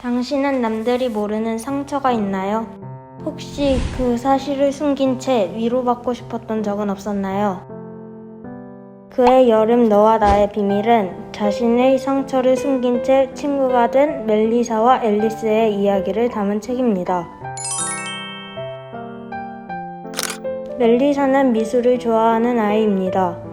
당신은 남들이 모르는 상처가 있나요? 혹시 그 사실을 숨긴 채 위로받고 싶었던 적은 없었나요? 그의 여름 너와 나의 비밀은 자신의 상처를 숨긴 채 친구가 된 멜리사와 앨리스의 이야기를 담은 책입니다. 멜리사는 미술을 좋아하는 아이입니다.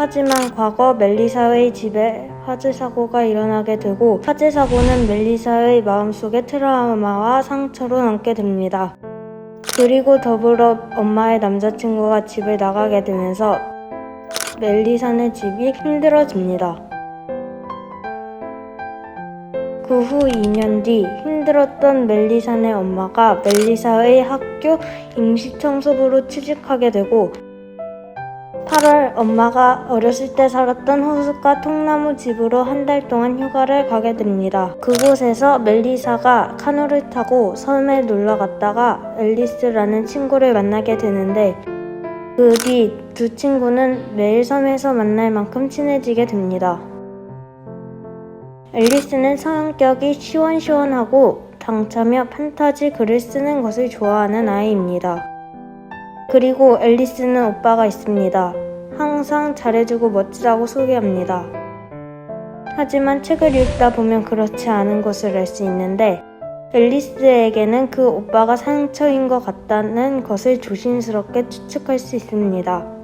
하지만 과거 멜리사의 집에 화재 사고가 일어나게 되고 화재 사고는 멜리사의 마음속에 트라우마와 상처로 남게 됩니다. 그리고 더불어 엄마의 남자친구가 집을 나가게 되면서 멜리사의 집이 힘들어집니다. 그 후 2년 뒤 힘들었던 멜리사의 엄마가 멜리사의 학교 임시 청소부로 취직하게 되고 8월 엄마가 어렸을 때 살았던 호숫가 통나무 집으로 한 달 동안 휴가를 가게 됩니다. 그곳에서 멜리사가 카누를 타고 섬에 놀러 갔다가 앨리스라는 친구를 만나게 되는데 그 뒤 두 친구는 매일 섬에서 만날 만큼 친해지게 됩니다. 앨리스는 성격이 시원시원하고 당차며 판타지 글을 쓰는 것을 좋아하는 아이입니다. 그리고 앨리스는 오빠가 있습니다. 항상 잘해주고 멋지다고 소개합니다. 하지만 책을 읽다 보면 그렇지 않은 것을 알 수 있는데 앨리스에게는 그 오빠가 상처인 것 같다는 것을 조심스럽게 추측할 수 있습니다.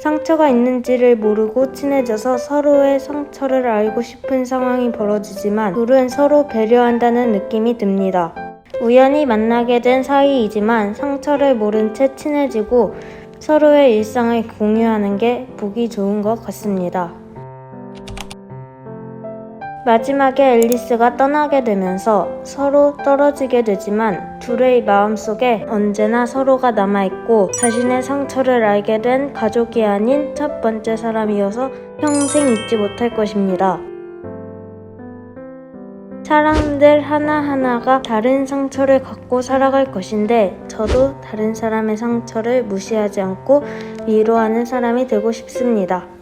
상처가 있는지를 모르고 친해져서 서로의 상처를 알고 싶은 상황이 벌어지지만 둘은 서로 배려한다는 느낌이 듭니다. 우연히 만나게 된 사이이지만 상처를 모른 채 친해지고 서로의 일상을 공유하는 게 보기 좋은 것 같습니다. 마지막에 앨리스가 떠나게 되면서 서로 떨어지게 되지만 둘의 마음속에 언제나 서로가 남아있고 자신의 상처를 알게 된 가족이 아닌 첫 번째 사람이어서 평생 잊지 못할 것입니다. 사람들 하나하나가 다른 상처를 갖고 살아갈 것인데 저도 다른 사람의 상처를 무시하지 않고 위로하는 사람이 되고 싶습니다.